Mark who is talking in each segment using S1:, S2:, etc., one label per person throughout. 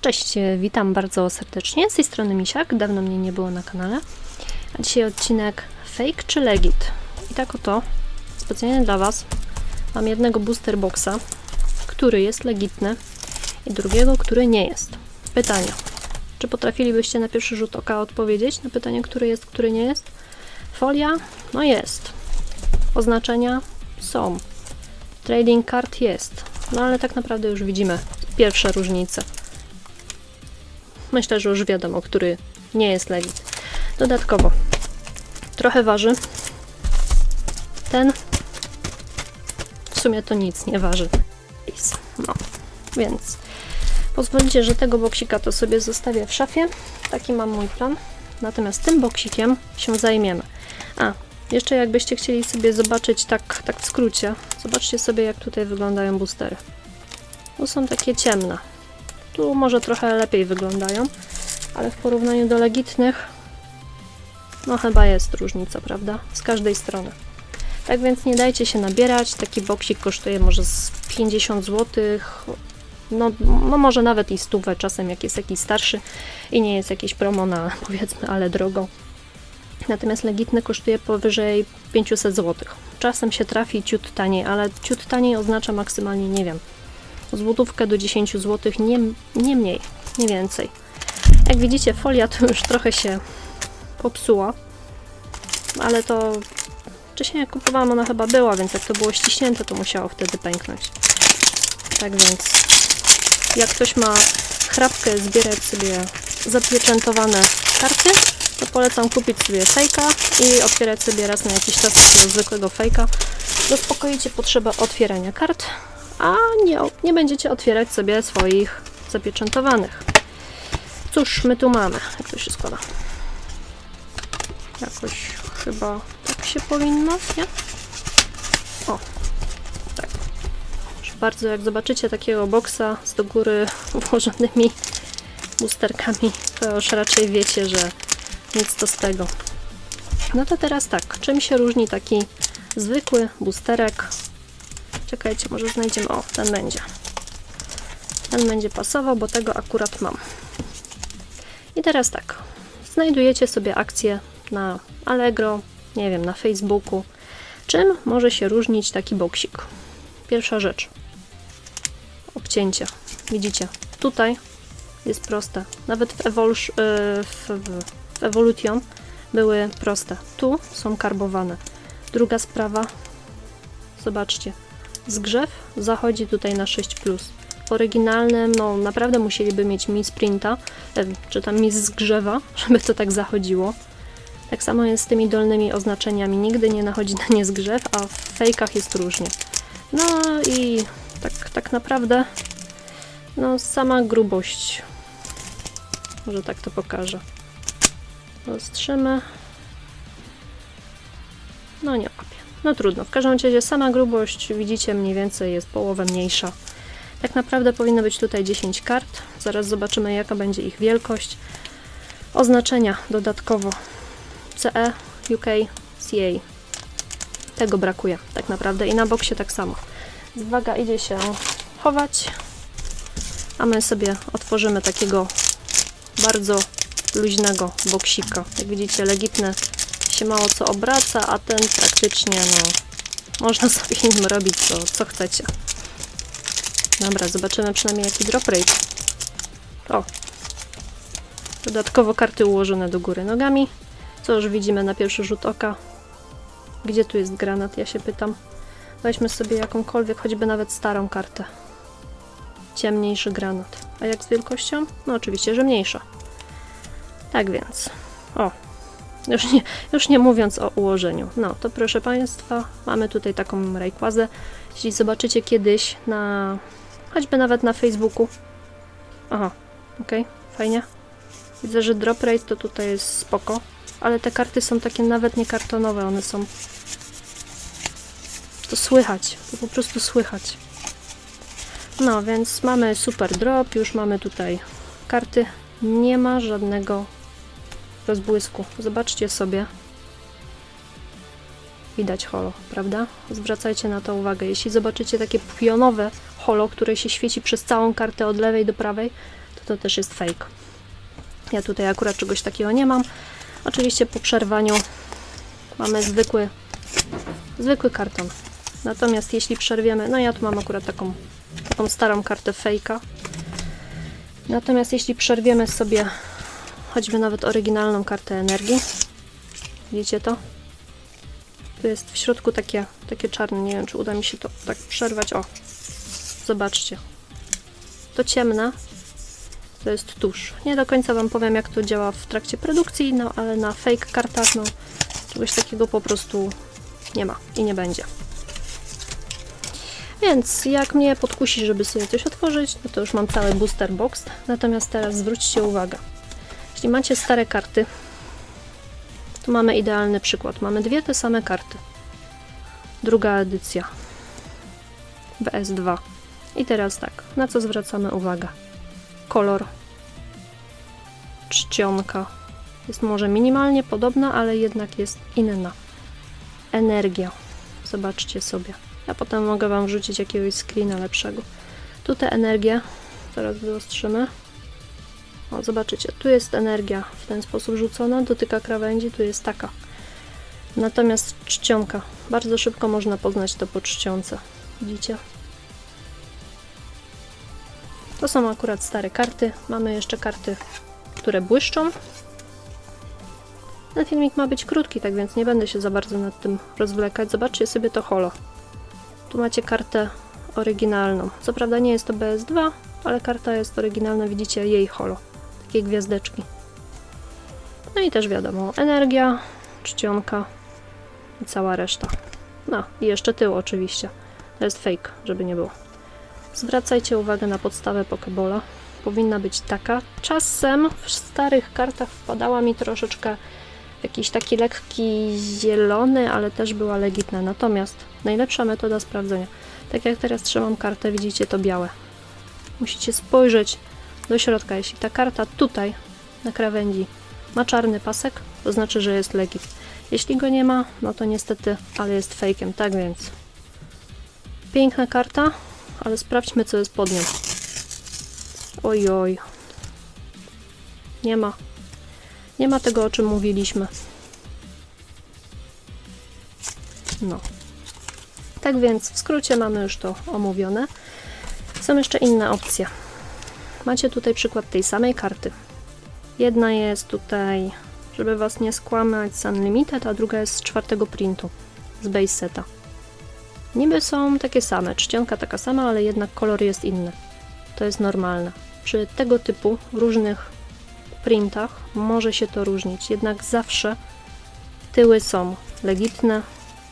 S1: Cześć, witam bardzo serdecznie. Z tej strony Misiak, dawno mnie nie było na kanale. A dzisiaj odcinek fake czy legit. I tak oto, specjalnie dla Was, mam jednego booster boxa, który jest legitny i drugiego, który nie jest. Pytanie. Czy potrafilibyście na pierwszy rzut oka odpowiedzieć na pytanie, który jest, który nie jest? Folia? No jest. Oznaczenia? Są. Trading card jest. No ale tak naprawdę już widzimy pierwsze różnice. Myślę, że już wiadomo, który nie jest legit. Dodatkowo trochę waży. Ten w sumie to nic nie waży. No, więc pozwolicie, że tego boksika to sobie zostawię w szafie. Taki mam mój plan. Natomiast tym boksikiem się zajmiemy. A, jeszcze jakbyście chcieli sobie zobaczyć tak, tak w skrócie, zobaczcie sobie jak tutaj wyglądają boostery. Tu są takie ciemne. Tu może trochę lepiej wyglądają, ale w porównaniu do legitnych, no chyba jest różnica, prawda? Z każdej strony. Tak więc nie dajcie się nabierać. Taki boksik kosztuje może z 50 zł. No, no może nawet i stówę czasem, jak jest jakiś starszy i nie jest jakieś promo na powiedzmy, ale drogo. Natomiast legitny kosztuje powyżej 500 zł. Czasem się trafi ciut taniej, ale ciut taniej oznacza maksymalnie, nie wiem, złotówkę do 10 zł, nie, nie mniej, nie więcej. Jak widzicie, folia tu już trochę się popsuła, ale to wcześniej jak kupowałam, ona chyba była, więc jak to było ściśnięte, to musiało wtedy pęknąć. Tak więc, jak ktoś ma chrapkę zbierać sobie zapieczętowane karty, to polecam kupić sobie fejka i otwierać sobie raz na jakiś czas takiego zwykłego fejka. Zaspokoicie potrzebę otwierania kart, a nie, nie będziecie otwierać sobie swoich zapieczętowanych. Cóż my tu mamy? Jak to się składa? Jakoś chyba tak się powinno, nie? O, tak. Proszę bardzo, jak zobaczycie takiego boksa z do góry ułożonymi boosterkami, to już raczej wiecie, że nic to z tego. No to teraz tak, czym się różni taki zwykły boosterek Czekajcie, może znajdziemy. O, ten będzie. Ten będzie pasował, bo tego akurat mam. I teraz tak. Znajdujecie sobie akcję na Allegro, nie wiem, na Facebooku. Czym może się różnić taki boksik? Pierwsza rzecz. Obcięcie. Widzicie, tutaj jest proste. Nawet w, Evol w, w Evolution były proste. Tu są karbowane. Druga sprawa. Zobaczcie, zgrzew zachodzi tutaj na 6. W oryginalnym, no naprawdę musieliby mieć mi sprinta, czy tam mi zgrzewa, żeby to tak zachodziło. Tak samo jest z tymi dolnymi oznaczeniami. Nigdy nie nachodzi na nie zgrzew, a w fejkach jest różnie. No i tak, tak naprawdę, no sama grubość. Może tak to pokażę. Ostrzymy. No nie łapie. No trudno, w każdym razie sama grubość, widzicie, mniej więcej jest połowę mniejsza. Tak naprawdę powinno być tutaj 10 kart. Zaraz zobaczymy, jaka będzie ich wielkość. Oznaczenia dodatkowo CE, UK, CA. Tego brakuje tak naprawdę i na boksie tak samo. Zwaga idzie się chować, a my sobie otworzymy takiego bardzo luźnego boksika. Jak widzicie, legitny się mało co obraca, a ten praktycznie, no, można sobie nim robić co, co chcecie. Dobra, zobaczymy przynajmniej jaki drop rate. O! Dodatkowo karty ułożone do góry nogami, co już widzimy na pierwszy rzut oka. Gdzie tu jest granat, ja się pytam. Weźmy sobie jakąkolwiek, choćby nawet starą kartę. Ciemniejszy granat. A jak z wielkością? No oczywiście, że mniejsza. Tak więc. O, już nie, już nie mówiąc o ułożeniu. No, to proszę Państwa, mamy tutaj taką rajkwazę. Jeśli zobaczycie kiedyś na, choćby nawet na Facebooku. Aha, ok, fajnie. Widzę, że drop rate to tutaj jest spoko, ale te karty są takie nawet nie kartonowe, one są... To słychać, to po prostu słychać. No, więc mamy super drop, już mamy tutaj karty. Nie ma żadnego rozbłysku. Zobaczcie sobie. Widać holo, prawda? Zwracajcie na to uwagę. Jeśli zobaczycie takie pionowe holo, które się świeci przez całą kartę od lewej do prawej, to to też jest fake. Ja tutaj akurat czegoś takiego nie mam. Oczywiście po przerwaniu mamy zwykły, zwykły karton. Natomiast jeśli przerwiemy, no ja tu mam akurat taką, taką starą kartę fejka. Natomiast jeśli przerwiemy sobie choćby nawet oryginalną kartę energii, widzicie to? Tu jest w środku takie, takie czarne, nie wiem czy uda mi się to tak przerwać. O, zobaczcie. To ciemne, to jest tusz. Nie do końca Wam powiem, jak to działa w trakcie produkcji, no ale na fake kartach, no czegoś takiego po prostu nie ma i nie będzie. Więc jak mnie podkusi, żeby sobie coś otworzyć, no to już mam cały booster box. Natomiast teraz zwróćcie uwagę. Jeśli macie stare karty, tu mamy idealny przykład. Mamy dwie te same karty. Druga edycja. BS2. I teraz tak, na co zwracamy uwagę? Kolor. Czcionka. Jest może minimalnie podobna, ale jednak jest inna. Energia. Zobaczcie sobie. Ja potem mogę Wam wrzucić jakiegoś screena lepszego. Tu tę energię, teraz wyostrzymy. O, zobaczycie, tu jest energia w ten sposób rzucona, dotyka krawędzi, tu jest taka. Natomiast czcionka, bardzo szybko można poznać to po czcionce. Widzicie? To są akurat stare karty. Mamy jeszcze karty, które błyszczą. Ten filmik ma być krótki, tak więc nie będę się za bardzo nad tym rozwlekać. Zobaczcie sobie to holo. Tu macie kartę oryginalną. Co prawda nie jest to BS2, ale karta jest oryginalna, widzicie jej holo. Takie gwiazdeczki. No i też wiadomo, energia, czcionka i cała reszta. No i jeszcze tył oczywiście. To jest fake, żeby nie było. Zwracajcie uwagę na podstawę Pokebola. Powinna być taka. Czasem w starych kartach wpadała mi troszeczkę jakiś taki lekki zielony, ale też była legitna. Natomiast najlepsza metoda sprawdzenia. Tak jak teraz trzymam kartę, widzicie to białe. Musicie spojrzeć do środka. Jeśli ta karta tutaj na krawędzi ma czarny pasek, to znaczy, że jest legit. Jeśli go nie ma, no to niestety, ale jest fejkiem. Tak więc piękna karta, ale sprawdźmy, co jest pod nią. Oj, oj. Nie ma. Nie ma tego, o czym mówiliśmy. No. Tak więc w skrócie mamy już to omówione. Są jeszcze inne opcje. Macie tutaj przykład tej samej karty. Jedna jest tutaj, żeby Was nie skłamać, z Unlimited, a druga jest z czwartego printu, z base seta. Niby są takie same, czcionka taka sama, ale jednak kolor jest inny. To jest normalne. Przy tego typu różnych printach może się to różnić, jednak zawsze tyły są legitne.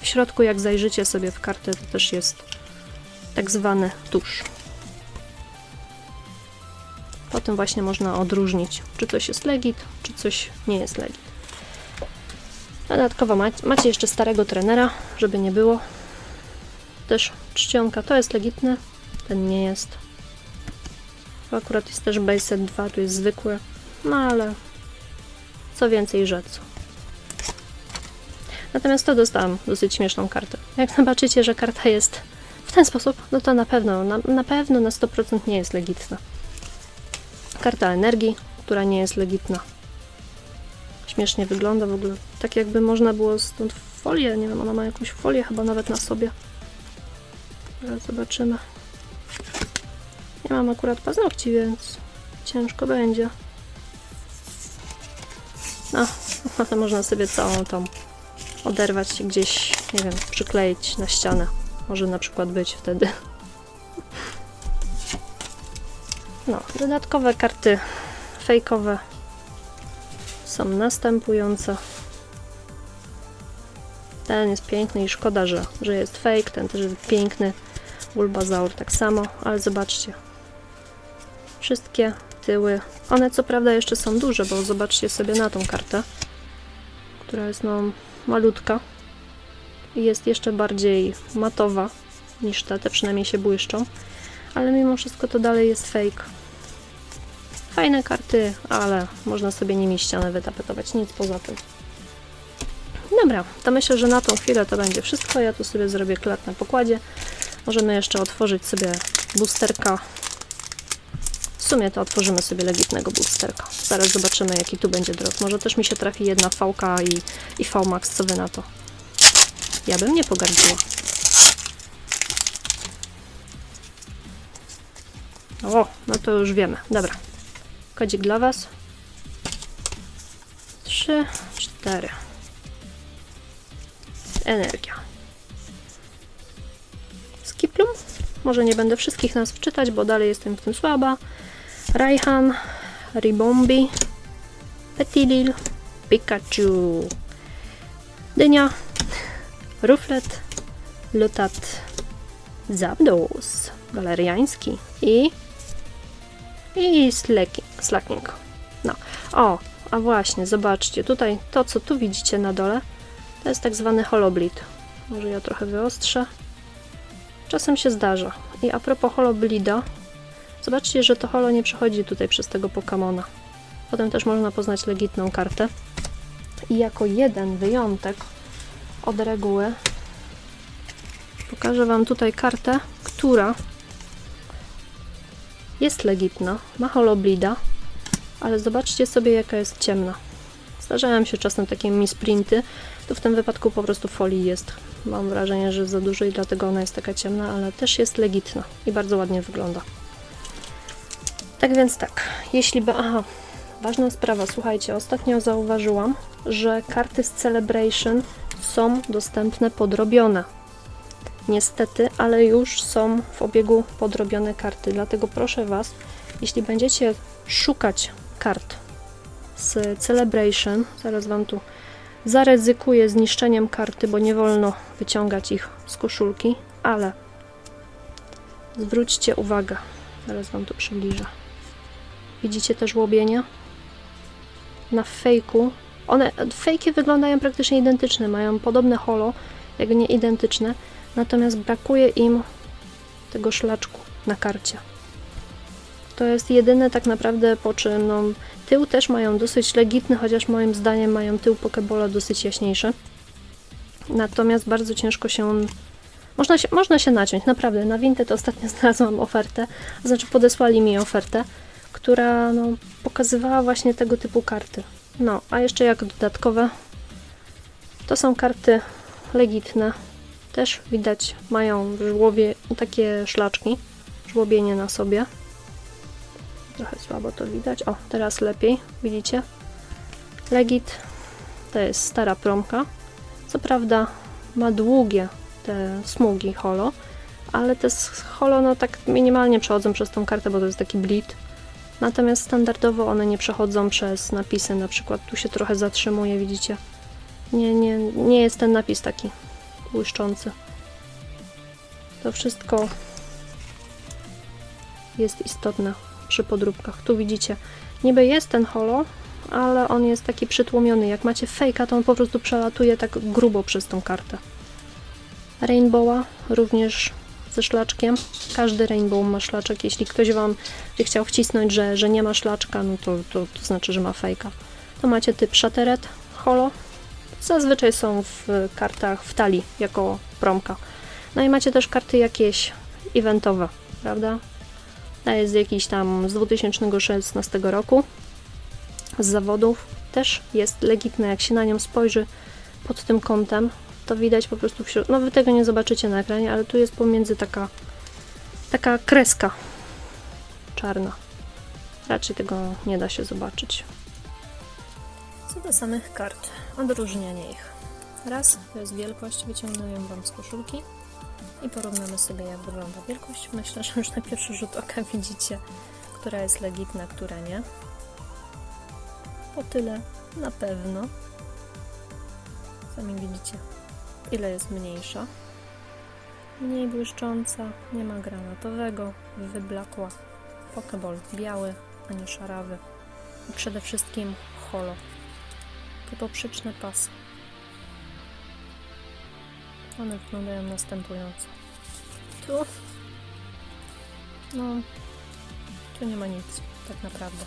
S1: W środku, jak zajrzycie sobie w kartę, to też jest tak zwany tusz. Potem właśnie można odróżnić, czy coś jest legit, czy coś nie jest legit. Dodatkowo macie jeszcze starego trenera, żeby nie było. Też czcionka to jest legitny, ten nie jest. Akurat jest też base 2, tu jest zwykły, no ale co więcej rzec. Natomiast to dostałam dosyć śmieszną kartę. Jak zobaczycie, że karta jest w ten sposób, no to na pewno, na, na pewno na 100% nie jest legitna. Karta energii, która nie jest legitna. Śmiesznie wygląda w ogóle. Tak jakby można było stąd folię, nie wiem, ona ma jakąś folię chyba nawet na sobie. Zobaczymy. Nie mam akurat paznokci, więc ciężko będzie. No, ale można sobie całą tą oderwać i gdzieś, nie wiem, przykleić na ścianę. Może na przykład być wtedy. No, dodatkowe karty fejkowe są następujące. Ten jest piękny i szkoda, że, że jest fake. Ten też jest piękny. Bulbazaur tak samo, ale zobaczcie. Wszystkie tyły. One co prawda jeszcze są duże, bo zobaczcie sobie na tą kartę, która jest no malutka i jest jeszcze bardziej matowa niż te, te przynajmniej się błyszczą, ale mimo wszystko to dalej jest fake. Fajne karty, ale można sobie nimi ścianę wytapetować, nic poza tym. Dobra, to myślę, że na tą chwilę to będzie wszystko. Ja tu sobie zrobię klat na pokładzie. Możemy jeszcze otworzyć sobie boosterka W sumie to otworzymy sobie legitnego boosterka. Zaraz zobaczymy, jaki tu będzie drop. Może też mi się trafi jedna VK i, i VMAX, co wy na to? Ja bym nie pogardziła. O, no to już wiemy. Dobra. Kodzik dla Was. Trzy, cztery. Energia. Skiplum. Może nie będę wszystkich nazw czytać, bo dalej jestem w tym słaba. Raihan, Ribombi, Petilil, Pikachu, Dynia, Ruflet, Lutat, Zapdos, Galeriański i i Slacking. slacking. No. O, a właśnie, zobaczcie, tutaj to, co tu widzicie na dole, to jest tak zwany holobleed. Może ja trochę wyostrzę. Czasem się zdarza. I a propos holobleeda, zobaczcie, że to holo nie przechodzi tutaj przez tego Pokemona. Potem też można poznać legitną kartę. I jako jeden wyjątek od reguły pokażę Wam tutaj kartę, która jest legitna, ma holobleeda, ale zobaczcie sobie jaka jest ciemna. Zdarzają się czasem takie misprinty, to w tym wypadku po prostu folii jest. Mam wrażenie, że za dużo i dlatego ona jest taka ciemna, ale też jest legitna i bardzo ładnie wygląda. Tak więc tak, jeśli by... Aha, ważna sprawa, słuchajcie, ostatnio zauważyłam, że karty z Celebration są dostępne podrobione. Niestety, ale już są w obiegu podrobione karty, dlatego proszę Was, jeśli będziecie szukać kart z Celebration, zaraz Wam tu zaryzykuję zniszczeniem karty, bo nie wolno wyciągać ich z koszulki, ale zwróćcie uwagę, zaraz Wam to przybliżę. Widzicie też łobienia? Na fejku, one, fejki wyglądają praktycznie identyczne, mają podobne holo, jak nie identyczne, natomiast brakuje im tego szlaczku na karcie. To jest jedyne tak naprawdę po czym no, tył też mają dosyć legitny, chociaż moim zdaniem mają tył Pokebola dosyć jaśniejszy. Natomiast bardzo ciężko się... Można się, można się naciąć, naprawdę. Na Vinted ostatnio znalazłam ofertę, znaczy podesłali mi ofertę, która no, pokazywała właśnie tego typu karty. No, a jeszcze jak dodatkowe, to są karty legitne. Też widać, mają w żłowie takie szlaczki, żłobienie na sobie. Trochę słabo to widać. O, teraz lepiej, widzicie? Legit to jest stara promka. Co prawda ma długie te smugi holo, ale te holo no tak minimalnie przechodzą przez tą kartę, bo to jest taki bleed. Natomiast standardowo one nie przechodzą przez napisy, na przykład tu się trochę zatrzymuje, widzicie? Nie, nie, nie jest ten napis taki błyszczący. To wszystko jest istotne przy podróbkach. Tu widzicie, niby jest ten holo, ale on jest taki przytłumiony. Jak macie fejka, to on po prostu przelatuje tak grubo przez tą kartę. Rainbowa również ze szlaczkiem. Każdy rainbow ma szlaczek. Jeśli ktoś Wam chciał wcisnąć, że, że nie ma szlaczka, no to, to, to znaczy, że ma fejka. To macie typ Shattered Holo. Zazwyczaj są w kartach w talii jako promka. No i macie też karty jakieś eventowe, prawda? Ta jest jakiś tam z 2016 roku z zawodów. Też jest legitna, jak się na nią spojrzy pod tym kątem, to widać po prostu wśród... No wy tego nie zobaczycie na ekranie, ale tu jest pomiędzy taka taka kreska czarna. Raczej tego nie da się zobaczyć. Co do samych kart, odróżnianie ich. Raz to jest wielkość, wyciągnę ją Wam z koszulki i porównamy sobie jak wygląda wielkość. Myślę, że już na pierwszy rzut oka widzicie, która jest legitna, która nie. Po tyle na pewno. Sami widzicie, ile jest mniejsza. Mniej błyszcząca, nie ma granatowego, wyblakła. Pokeball biały, a nie szarawy. I przede wszystkim holo. Te poprzeczne pasy. One wyglądają następująco. Tu. No. Tu nie ma nic, tak naprawdę.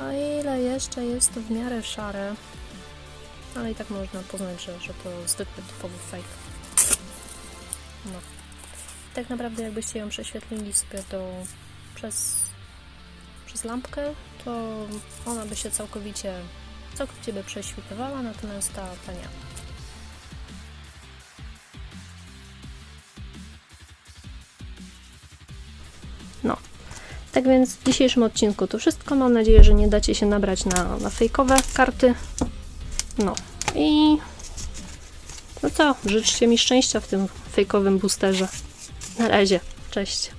S1: O ile jeszcze jest to w miarę szare, ale i tak można poznać, że, że to zwykły typowy fake. No. Tak naprawdę jakbyście ją prześwietlili sobie do, przez przez lampkę, to ona by się całkowicie, całkowicie by prześwitywała, natomiast ta, ta. No. Tak więc w dzisiejszym odcinku to wszystko. Mam nadzieję, że nie dacie się nabrać na, na fejkowe karty. No i no co, życzcie mi szczęścia w tym fejkowym boosterze. Na razie, cześć.